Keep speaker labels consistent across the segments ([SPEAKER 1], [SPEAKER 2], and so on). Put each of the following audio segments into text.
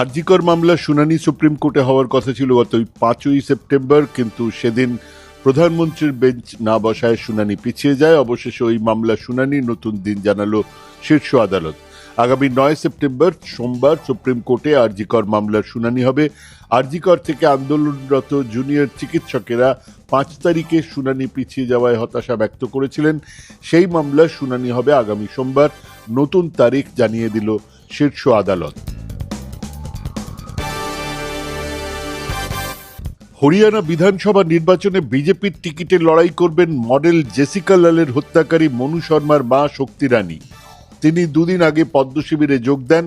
[SPEAKER 1] আরজিকর মামলা শুনানি সুপ্রিম কোর্টে হওয়ার কথা ছিল গত পাঁচই সেপ্টেম্বর, কিন্তু সেদিন প্রধানমন্ত্রীর বেঞ্চ না বসায় শুনানি পিছিয়ে যায়। অবশেষে ওই মামলা শুনানি নতুন দিন জানালো শীর্ষ আদালত। আগামী নয় সেপ্টেম্বর সোমবার সুপ্রিম কোর্টে আরজিকর মামলার শুনানি হবে। আরজিকর থেকে আন্দোলনরত জুনিয়র চিকিৎসকেরা পাঁচ তারিখে শুনানি পিছিয়ে যাওয়ায় হতাশা ব্যক্ত করেছিলেন। সেই মামলার শুনানি হবে আগামী সোমবার। নতুন তারিখ জানিয়ে দিল শীর্ষ আদালত। হরিয়ানা বিধানসভা নির্বাচনে বিজেপির টিকিটে লড়াই করবেন মডেল জেসিকা লালের হত্যাকারী মনু শর্মার মা শক্তি রানী। তিনি দুদিন আগে পদ্ম শিবিরে যোগ দেন।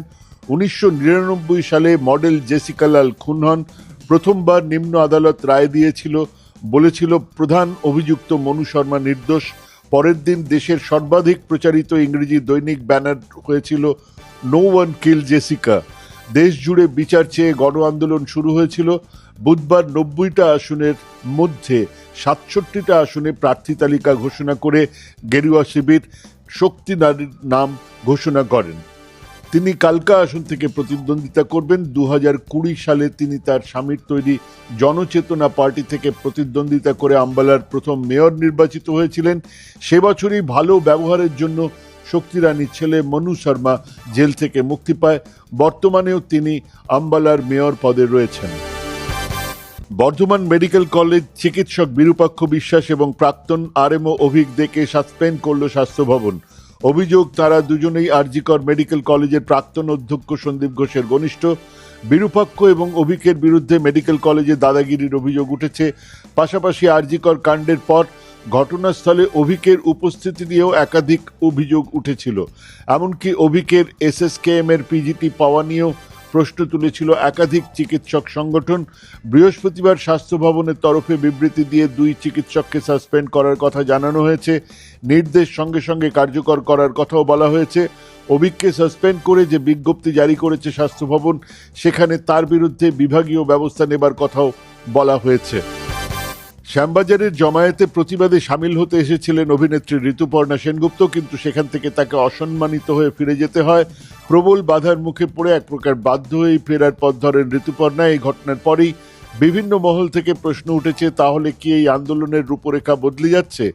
[SPEAKER 1] উনিশশো নিরানব্বই সালে মডেল জেসিকা লাল খুন হন। প্রথমবার নিম্ন আদালত রায় দিয়েছিল, বলেছিল, প্রধান অভিযুক্ত মনু শর্মা নির্দোষ। পরের দিন দেশের সর্বাধিক প্রচারিত ইংরেজি দৈনিক ব্যানার হয়েছিল নো ওয়ান কিল জেসিকা দেশ জুড়ে বিচার চেয়ে গণ আন্দোলন শুরু হয়েছিল। বুধবার নব্বইটা আসনের মধ্যে সাতষট্টিটা আসনে প্রার্থী তালিকা ঘোষণা করে গেরুয়া শিবির শক্তি নারীর নাম ঘোষণা করেন। তিনি কালকা আসন থেকে প্রতিদ্বন্দ্বিতা করবেন। দু কুড়ি সালে তিনি তার স্বামীর তৈরি জনচেতনা পার্টি থেকে প্রতিদ্বন্দ্বিতা করে আম্বালার প্রথম মেয়র নির্বাচিত হয়েছিলেন। সে বছরই ভালো ব্যবহারের জন্য শক্তি রানীর ছেলে মনু শর্মা জেল থেকে মুক্তি পায়। বর্তমানেও তিনি আম্বালার মেয়র পদে রয়েছেন। বর্ধমান মেডিকেল কলেজ চিকিৎসক বিরূপাক্ষ বিশ্বাস এবং প্রাক্তন আরএমও অভিক দেকে সাসপেন্ড করল স্বাস্থ্য ভবন। অভিযোগ, তারা দুজনেই আরজিকর মেডিকেল কলেজের প্রাক্তন অধ্যক্ষ সন্দীপ ঘোষের ঘনিষ্ঠ। বিরূপাক্ষ এবং অভিকের বিরুদ্ধে মেডিকেল কলেজে দাদাগিরির অভিযোগ উঠেছে। পাশাপাশি আরজিকর কাণ্ডের পর ঘটনাস্থলে অভিকের উপস্থিতি নিয়েও একাধিক অভিযোগ উঠেছিল। এমনকি অভিকের এসএসকেএম এর পিজিটি পাওয়া নিয়েও প্রশ্ন তুলেছিল একাধিক চিকিৎসক সংগঠন। বৃহস্পতিবার স্বাস্থ্য ভবনের তরফে বিবৃতি দিয়ে দুই চিকিৎসককে সাসপেন্ড করার কথা জানানো হয়েছে। নির্দেশ সঙ্গে সঙ্গে কার্যকর করার কথাও বলা হয়েছে। অভিককে সাসপেন্ড করে যে বিজ্ঞপ্তি জারি করেছে স্বাস্থ্য ভবন, সেখানে তার বিরুদ্ধে বিভাগীয় ব্যবস্থা নেবার কথাও বলা হয়েছে। শ্যামবাজারের জমায়েতে প্রতিবাদে সামিল হতে এসেছিলেন অভিনেত্রী ঋতুপর্ণা সেনগুপ্ত, কিন্তু সেখান থেকে তাকে অসম্মানিত হয়ে ফিরে যেতে হয়। প্রবল বাধার মুখে পড়ে এক প্রকার বাধ্য হয়েই ফেরার পথ ধরেন ঋতুপর্ণা। এই ঘটনার পরেই বিভিন্ন মহল থেকে প্রশ্ন উঠেছে, তাহলে কি এই আন্দোলনের রূপরেখা বদলে যাচ্ছে?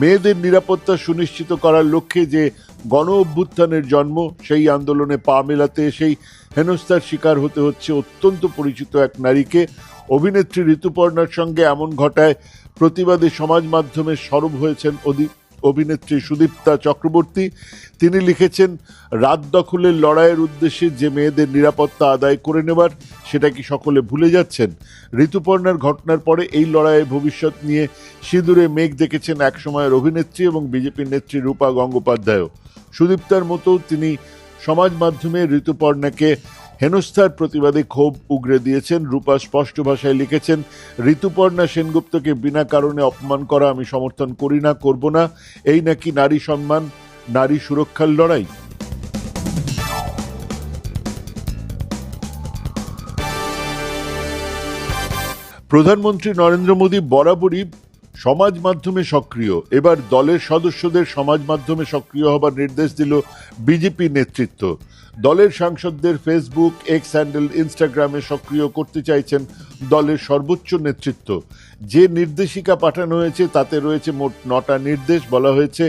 [SPEAKER 1] মেয়েদের নিরাপত্তা সুনিশ্চিত করার লক্ষ্যে যে গণ অভ্যুত্থানের জন্ম, সেই আন্দোলনে পা মেলাতে এসেই হেনস্থার শিকার হতে হচ্ছে অত্যন্ত পরিচিত এক নারীকে। অভিনেত্রী ঋতুপর্ণার সঙ্গে এমন ঘটায় প্রতিবাদে সমাজ মাধ্যমে সরব হয়েছেন অভিনেত্রী সুদীপ্তা চক্রবর্তী। তিনি লিখেছেন, রাত দখলের লড়াইয়ের উদ্দেশ্যে যে মেয়েদের নিরাপত্তা আদায় করে নেবার, সেটা কি সকলে ভুলে যাচ্ছেন? ঋতুপর্ণার ঘটনার পরে এই লড়াইয়ের ভবিষ্যৎ নিয়ে সিঁদুরে মেঘ দেখেছেন একসময়ের অভিনেত্রী এবং বিজেপির নেত্রী রূপা গঙ্গোপাধ্যায়ও। সুদীপ্তার মতো তিনি সমাজ মাধ্যমে ঋতুপর্ণাকে হেনস্থার প্রতিবাদে ক্ষোভ উগরে দিয়েছেন রূপা, স্পষ্ট ভাষায় লিখেছেন, ঋতুপর্ণা সেনগুপ্তকে বিনা কারণে অপমান করা আমি সমর্থন করি না, করব না। এই নাকি নারী সম্মান, নারী সুরক্ষার লড়াই? প্রধানমন্ত্রী নরেন্দ্র মোদী বরাবরই সমাজ মাধ্যমে সক্রিয়। এবার দলের সদস্যদের সমাজ মাধ্যমে সক্রিয় হবার নির্দেশ দিল বিজেপি নেতৃত্ব। দলের সাংসদদের ফেসবুক এক্স হ্যান্ডেল ইনস্টাগ্রামে সক্রিয় করতে চাইছেন দলের সর্বোচ্চ নেতৃত্ব। যে নির্দেশিকা পাঠানো হয়েছে, তাতে রয়েছে মোট নটা নির্দেশ। বলা হয়েছে,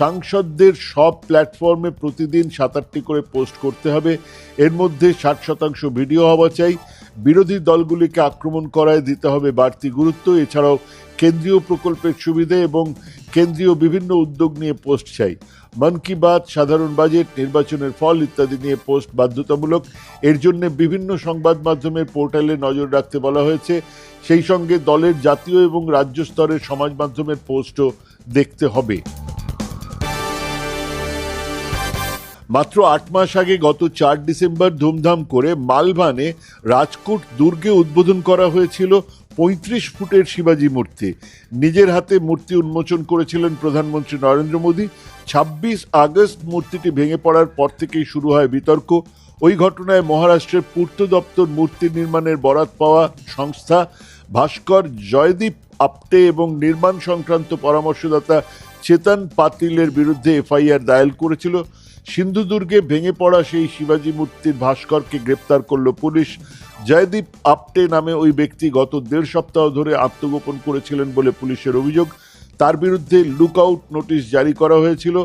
[SPEAKER 1] সাংসদদের সব প্ল্যাটফর্মে প্রতিদিন সাত আটটি করে পোস্ট করতে হবে। এর মধ্যে ষাট শতাংশ ভিডিও হওয়া চাই। বিরোধী দলগুলিকে আক্রমণ করায় দিতে হবে বাড়তি গুরুত্ব। এছাড়াও কেন্দ্রীয় প্রকল্পের সুবিধে এবং কেন্দ্রীয় বিভিন্ন উদ্যোগ নিয়ে পোস্ট চাই। মন কি বাত, সাধারণ বাজেট, নির্বাচনের ফল ইত্যাদি নিয়ে পোস্ট বাধ্যতামূলক। এর জন্য বিভিন্ন সংবাদ মাধ্যমের পোর্টালে নজর রাখতে বলা হয়েছে। সেই সঙ্গে দলের জাতীয় এবং রাজ্য স্তরের সমাজ মাধ্যমের পোস্টও দেখতে হবে। মাত্র আট মাস আগে গত চার ডিসেম্বর ধুমধাম করে মালভানে রাজকোট দুর্গে উদ্বোধন করা হয়েছিল। পঁয়ত্রিশ ফুটের শিবাজি মূর্তি। নিজের হাতে মূর্তি উন্মোচন করেছিলেন প্রধানমন্ত্রী নরেন্দ্র মোদী। ছাব্বিশ আগস্ট মূর্তিটি ভেঙে পড়ার পর থেকেই শুরু হয় বিতর্ক। ওই ঘটনায় মহারাষ্ট্রের পূর্ত দপ্তর মূর্তি নির্মাণের বরাত পাওয়া সংস্থা ভাস্কর জয়দীপ আপটে এবং নির্মাণ সংক্রান্ত পরামর্শদাতা চেতন পাতিলের বিরুদ্ধে এফআইআর দায়ের করেছিল। সিন্ধুদুর্গে ভেঙে পড়া সেই শিবাজি মূর্তির ভাস্করকে গ্রেপ্তার করল পুলিশ। জয়দীপ আপটে নামে ওই ব্যক্তি গত দেড় সপ্তাহ ধরে আত্মগোপন করেছিলেন বলে পুলিশের অভিযোগ। তার বিরুদ্ধে লুকআউট নোটিশ জারি করা হয়েছিল।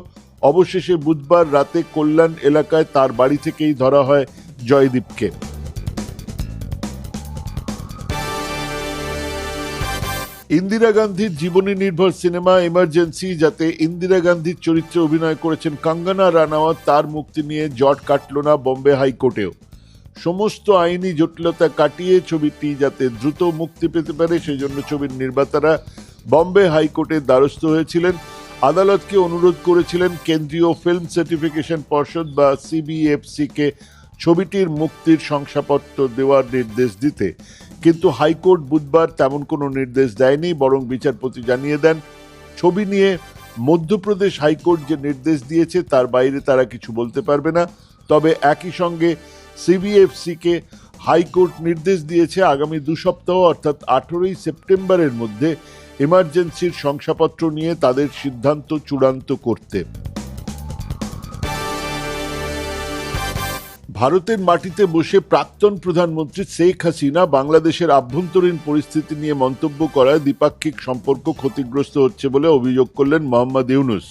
[SPEAKER 1] অবশেষে বুধবার রাতে কল্যাণ এলাকায় তার বাড়ি থেকেই ধরা হয় জয়দীপকে। ইন্দিরা গান্ধীর জীবনী নির্ভর সিনেমা এমার্জেন্সি যাতে ইন্দিরা গান্ধীর চরিত্রে অভিনয় করেছেন কাঙ্গনা রানাওয়াত, তার মুক্তি নিয়ে জট কাটল না বম্বে হাইকোর্টেও। সমস্ত আইনি জটিলতা কাটিয়ে ছবিটি যাতে দ্রুত মুক্তি পেতে পারে সেই জন্য ছবির নির্মাতারা বম্বে হাইকোর্টের দ্বারস্থ হয়েছিলেন। আদালতকে অনুরোধ করেছিলেন কেন্দ্রীয় ফিল্ম সার্টিফিকেশন পর্ষদ বা সিবিএফসি কে ছবিটির মুক্তির শংসাপত্র দেওয়ার নির্দেশ দিতে। কিন্তু হাইকোর্ট বুধবার তেমন কোনো নির্দেশ দেয়নি, বরং বিচারপতি জানিয়ে দেন, ছবি নিয়ে মধ্যপ্রদেশ হাইকোর্ট যে নির্দেশ দিয়েছে, তার বাইরে তারা কিছু বলতে পারবে না। তবে একই সঙ্গে সিবিএফসি কে হাইকোর্ট নির্দেশ দিয়েছে আগামী দু সপ্তাহ, অর্থাৎ আঠেরোই সেপ্টেম্বরের মধ্যে এমার্জেন্সির শংসাপত্র নিয়ে তাদের সিদ্ধান্ত চূড়ান্ত করতে। ভারতের মাটিতে বসে প্রাক্তন প্রধানমন্ত্রী শেখ হাসিনা বাংলাদেশের আভ্যন্তরীণ পরিস্থিতি নিয়ে মন্তব্য করায় দ্বিপাক্ষিক সম্পর্ক ক্ষতিগ্রস্ত হচ্ছে বলে অভিযোগ করলেন মোহাম্মদ ইউনুস।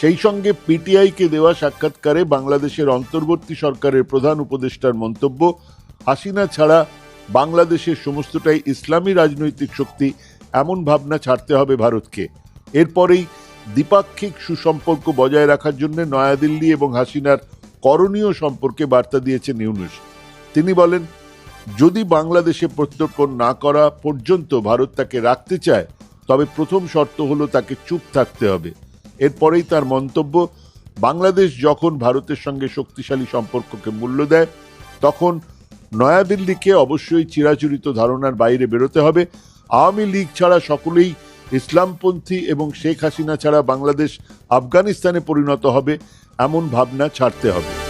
[SPEAKER 1] সেই সঙ্গে পিটিআইকে দেওয়া সাক্ষাৎকারে বাংলাদেশের অন্তর্বর্তী সরকারের প্রধান উপদেষ্টার মন্তব্য, হাসিনা ছাড়া বাংলাদেশের সমস্তটাই ইসলামী রাজনৈতিক শক্তি, এমন ভাবনা ছাড়তে হবে ভারতকে। এরপরেই দ্বিপাক্ষিক সুসম্পর্ক বজায় রাখার জন্য নয়াদিল্লি এবং হাসিনার করণীয় সম্পর্কে বার্তা দিয়েছেন ইউনুস। তিনি বলেন, যদি বাংলাদেশে প্রত্যর্পণ না করা পর্যন্ত ভারত তাকে রাখতে চায়, তবে প্রথম শর্ত হলো তাকে চুপ থাকতে হবে। এরপরেই তার মন্তব্য, বাংলাদেশ যখন ভারতের সঙ্গে শক্তিশালী সম্পর্ককে মূল্য দেয়, তখন নয়াদিল্লিকে অবশ্যই চিরাচরিত ধারণার বাইরে বেরোতে হবে। আওয়ামী লীগ ছাড়া সকলেই ইসলামপন্থী এবং শেখ হাসিনা ছাড়া বাংলাদেশ আফগানিস্তানে পরিণত হবে, এমন ভাবনা ছাড়তে হবে।